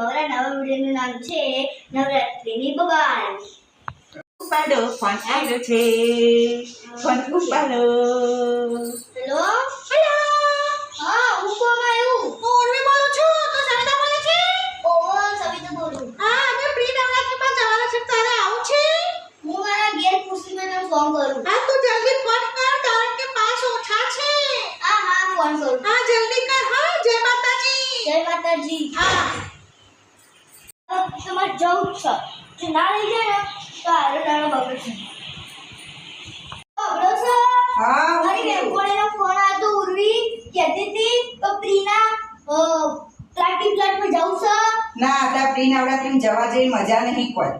મારા નવા વિડીયોનું નામ છે નવરાત્રિની બબાલ ઉપાડો ફોન આવ્યો છે ફોન ઉપાડો હેલો હેલો હા હું કોણ આવ્યું હું ઉર્વી બોલું છું તું સવિતા બોલે છે ઓહો સવિતા બોલું હા અમે પ્રી નવરાત્રીમાં જવાના છે તારે આવું છે હું મારા ઘેર પૂછીને તને ફોન કરું હા તું જલ્દી ફોન કર કારણ કે પાસ ઓછા છે હા હા ફોન કરું હા જલ્દી કર હા જય માતાજી જય માતાજી હા તમારે જવું જ છે જો ના લઈ જાય ને તો આરો દાડો બગડશે બગડો છે હા મારી બેનપણીનો ફોન આવ્યો તો ઉર્વી કહેતી હતી તો પ્રીના પ્લાટી પર જવું છે? ના આટલા પ્રી નવરાત્રી જવા જેવી મજા નહીં કોઈ.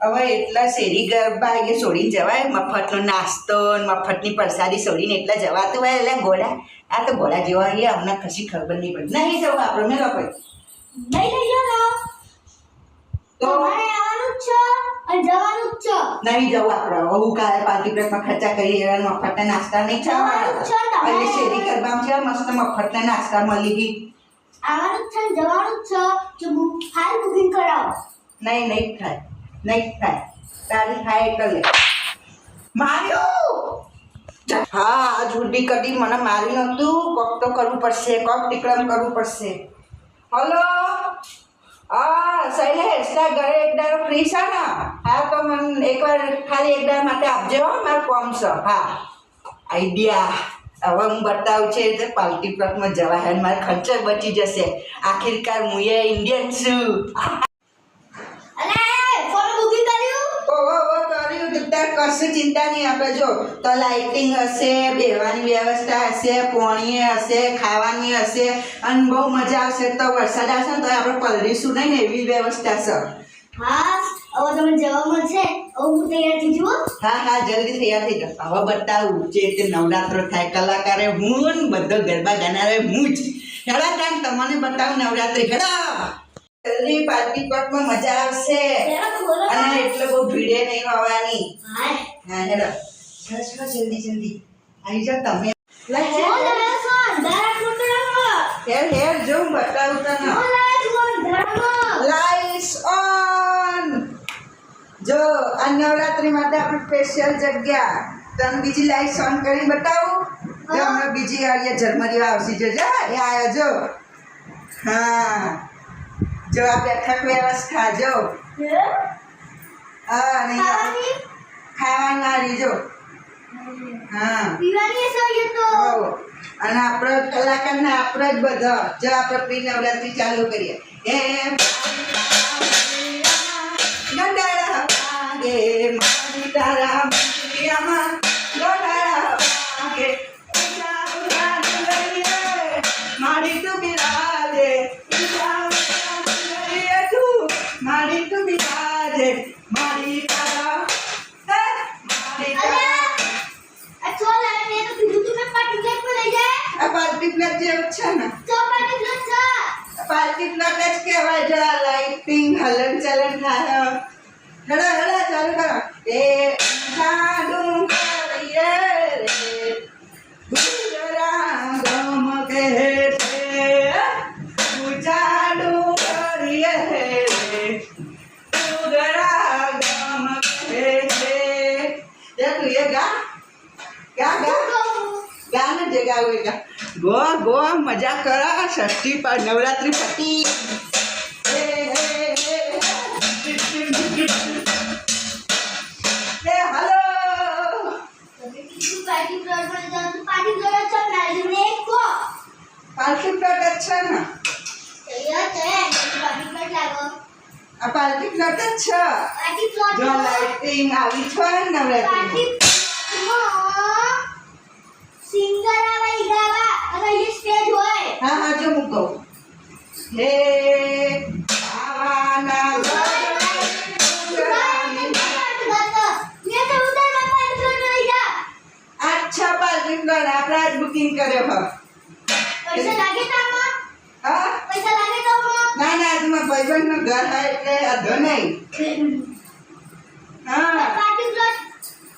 હવે એટલા શેરી ગરબા એ છોડીને જવાય મફતનો નાસ્તો મફતની પ્રસાદી છોડીને એટલા જવાતું હોય એટલે ઘોડા આ તો ઘોડા જેવા એ અમને કશી ખબર નહીં પડે નહીં જવું આપણે મેં લોકો નહીં લઈ જાઓ તો? તમારે આવવાનું જ છે. અને જવાનું જ છે. નહીં જવું આપણે. હું કાલે પાર્ટી પ્લેટમાં ખર્ચા કરી એવા મફતના નાસ્તા નહીં ખાવાના. એટલે શેરી ગરબામાં છે મસ્ત મફતના નાસ્તા મળી ગઈ. આવવાનું છે જવાનું જ છે. જો હાલ બુકિંગ કરાવો. નહીં નહીં થાય. નહીં થાય. તારી થાય એટલે લે માર્યો હા જુડી કદી મને મારી નતું કોક તો કરવું પડશે કોક ટીકડમ કરવું પડશે. હલો! હા, શૈલેષ તાર ઘરે એક દાડો ફ્રી છે ને? હા, તો મને એકવાર ખાલી એક દાડા માટે આપજો મારું કોમ છે. હા. આઈડિયા. હવે હું બતાવું છે તો પાલટી પ્લોટમાં જવા હે મારે ખર્ચો બચી જશે. આખિરકાર હું એ ઇન્ડિયન છું. કશું ચિંતા નહીં. આપણે જો તો લાઇટિંગ હશે બેવાની વ્યવસ્થા હશે પોણી હશે ખાવાની હશે અને બહુ મજા આવશે. તો વરસાદ આવશે ને તો આપણે પલરીશું નહીં ને એવી વ્યવસ્થા છે. હા હવે તમે હું તૈયાર થઈ જુઓ હા. હા જલ્દી તૈયાર થઈ જાઓ. હવે બતાવું જે રીતે નવરાત્રો થાય કલાકારે હું બધો ગરબા ગાનારે હું જ. હેડા તાન તમને બતાવું નવરાત્રી. હેડા જલ્દી પાર્ટી પ્લોટમાં મજા આવશે. તો અને એટલે બહુ ભીડે નહીં હોવાની. હા હેડો સરસ જલ્દી જલ્દી. આવી જાઓ તમે. હેર હેર જો હું બતાવું તને. Lights on. જો આ નવરાત્રી માટે આપણે સ્પેશિયલ જગ્યા. તને બીજી લાઈટ્સ ઓન કરી બતાવું. જો હમણાં બીજી આવીએ જન્મદિવસ આવશે. જો જો એ આવ્યો જો. હા. જો આ બેઠક વ્યવસ્થા જો હા અને ખાવાના? રીજો. હા. પીવાની હશે તો. અને આપણો કલાકારને આપણે જ બધો. જો આપણે પ્રી નવરાત્રી ચાલુ કરીએ. એ છે ને? પ્લેટ જ કહેવાય જો આ લાઇટિંગ હલન ચલન થાય હેડો હેડો ચાલુ કરો. રે. ઉજાડું કરીએ રે. ગુજરા ગમ કહે એ તું એ ગા ગા મજા કરા ષષ્ઠી પર નવરાત્રી પતિ. પાલકી પ્લોટ જ છે ને આ પાલકી પ્લોટ જ છે. જો લાઇટિંગ આવી છે નવરાત્રી સિંગર આવે ગાવા હા હા જો હું કહું. હે આપણા પાલકી પ્લોટ આપણે આજ બુકિંગ કર્યો હા? હા ના ના આજે ભાઈબંધ ભાઈબંધનું ઘર હોય એટલે અધો નહીં. હા.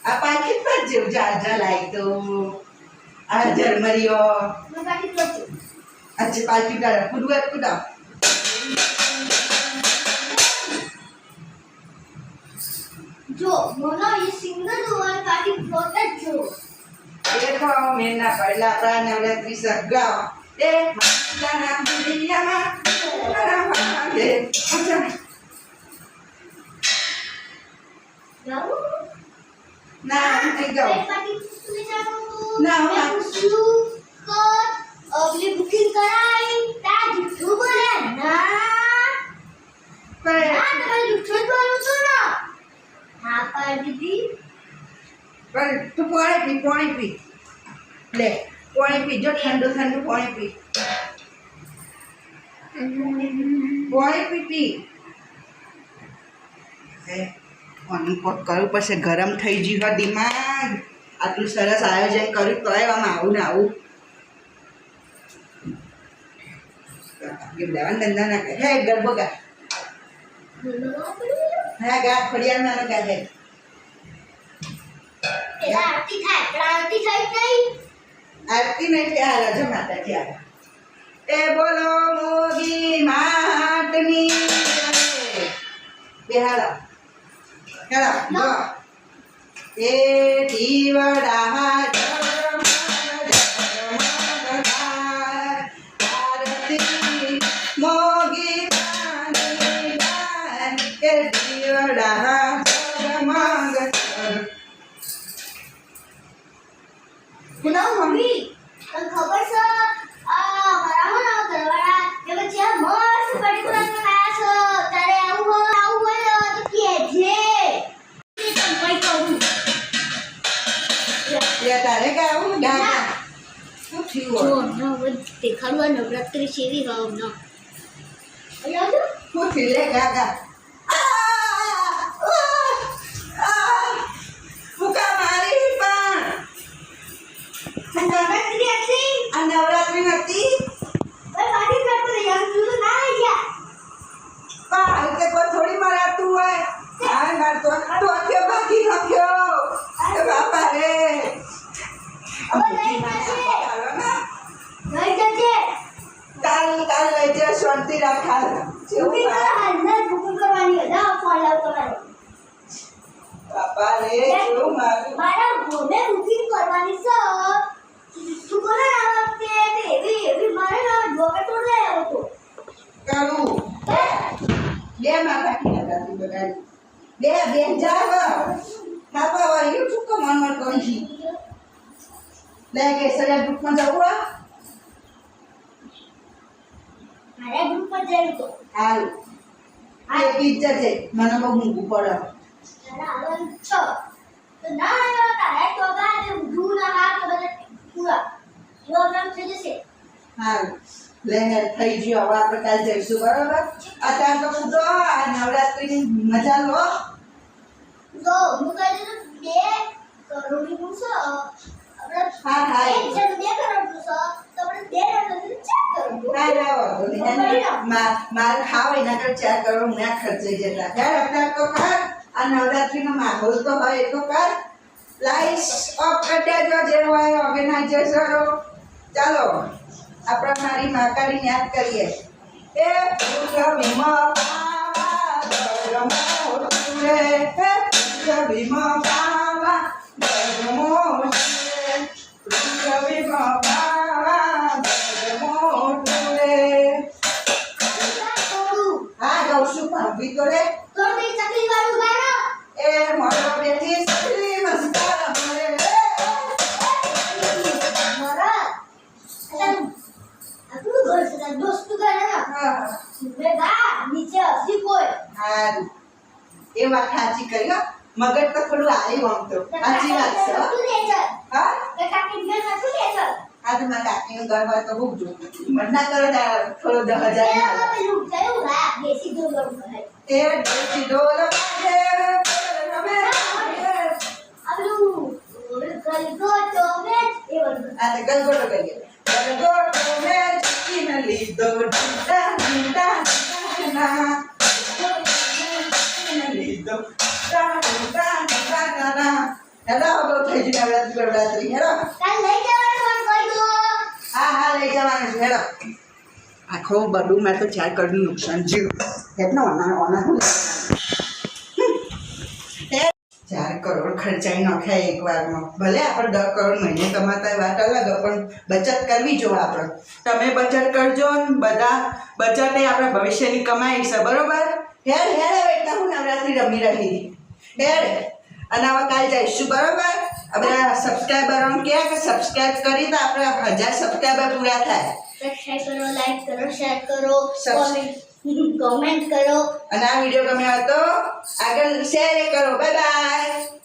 આ પાકીટ પર જેવું જા જા લાય તો. Ajar Mario. Aci pagi dah, aku dua aku. Jo, mana ini single dua kali kota Jo. Dia kau mena pada rana oleh bisa. Nah, eh, jangan beli ya. Eh, macam. Nah, tinggal. ના. પૂછ્યું કે અગલી booking કરાઈ તા જુઠ્ઠું બોલે ના પણ ના તમે જુઠ્ઠું જ બોલો છો ને હા પાડી દીધી પણ તું પાણી પી પાણી પી લે પાણી પી જો ઠંડુ ઠંડુ પાણી પી પાણી પી પી હે પાણી પોત કરવું પડશે ગરમ થઈ ગયું હોય દિમાગ આટલું સરસ આયોજન કર્યું તોય આમ આવું ને આવું. દેવાન ધંધા ના કહે હે ગરબો ગા. હા ગા ફળિયારમાં ગા હે. આરતી થાય આરતી થઈ નહીં. આરતી નહીં કે આ રાજા માતાજી આ એ બોલો મોગી માટની બેહાલા. હેલા એ દીવડા મોગી. એ દીવડા ઝગમગ ઝગમગ. મમ્મી તને ખબર છે દેખાડવા નવરાત્રી સેવી ભાવના હું શું ગાગા. નવરાત્રી નથી ભાઈ પાર્ટી કરતો રહી આમ જોયું ના લઈ ગયા પણ હાલ કે કોઈ થોડી મરાતું હોય હા માર તો ટોક્યો બાકી નખ્યો એ બાપા રે આ મૂકી ના ચાલો ને. લઈ જજે કાલ કાલ લઈ જજો, શાંતિ રાખ હાલ. જેવું બુકિંગ થાય. કરો હાલના જ બુકિંગ કરવાની હતા ફોન લાવ તમારો બાપા રે જેવું મારું મારા ગોમે બુકિંગ કરવાની છે શું કરે આ વખતે તે એવી એવી મારે ના ડોકે તોડ લે આવ્યો તો કરું હે? બે માં રાખી નતા બગાડી બે બેન જાવ બાપા વાળ્યું શું કમાનમાં કરી લે કે સજા ગ્રુપમાં જવું આ ગ્રુપ પર જઈ તો. હાલ. આ એક ઇજ્જત છે. મને બહુ મૂકવું પડે. તો ના આવ્યો તારે તો ગા તે ના હાથ બધા પૂરા પ્રોગ્રામ થઈ જશે. હાલ. લે થઈ ગયો હવે આપણે કાલ જઈશું બરાબર? અત્યારે તો કૂદો આ નવરાત્રીની મજા લો. જો હું કહી દઉં બે કરોડની હું છે આપણે હા, હા. એક જણ બે કરોડનું છે તો આપણે બે કરોડનું ચાર કરોડ ના ના માર ખાવ એના કર ચાર કરોડ ના ખર્ચાઈ જતા કર અત્યારે તો કર. આ નવરાત્રીનો માહોલ તો હોય એ તો કર. લાઈસ ઓફ કરી દેજો જે હોય ઓર્ગેનાઇઝરો ચાલો. આપણે મારી માતાને યાદ કરીએ એ ભીમા પાવા ગરમો રે હે ભીમા પાવા એ વાત સાચી કરી હો. મગજ તો થોડું આવ્યું આમ તો સાચી વાત છે હો. તું લે ચાલ હા? કે કાકી ઘર તું લે ચાલ આ તો મારા કાકીનું ઘર હોય તો બહુ જોતું મન ના કરો થોડો દસ હજાર દેશી એ દેશી ગલગોટો કરીએ. ગલગોટો મેં લીધો ઢૂંઢા ઢૂંઢા ઢૂંઢા હેલો બહુ થઈ નવરાત્રી નવરાત્રી હેલો. હા હા લઈ જવાનું છે. હેલો. આખો બધું મેં તો ચાર કરોડનું નુકસાન થયું. એટલો ઓના ઓના ચાર કરોડ ખર્ચાઈ નાખ્યા એક વારમાં. ભલે આપણે દસ કરોડ મહિને કમાતા વાત અલગ પણ બચત કરવી જોઈએ આપણે. તમે બચત કરજો ને બધા બચત એ આપણા ભવિષ્યની કમાઈ છે બરોબર? હેર હેડ હવે હું નવરાત્રી રમી રહી. હેડ અને હવે કાલ જઈશું બરોબર? આપણે સબસ્ક્રાઈબરો ક્યાં કે સબસ્ક્રાઈબ કરી તો આપણે હજાર સબસ્ક્રાઈબર પૂરા થાય. સબસ્ક્રાઇબ કરો લાઈક કરો શેર કરો કોમેન્ટ કરો. અને આ વીડિયો ગમ્યો હતો તો આગળ શેર કરો. Bye bye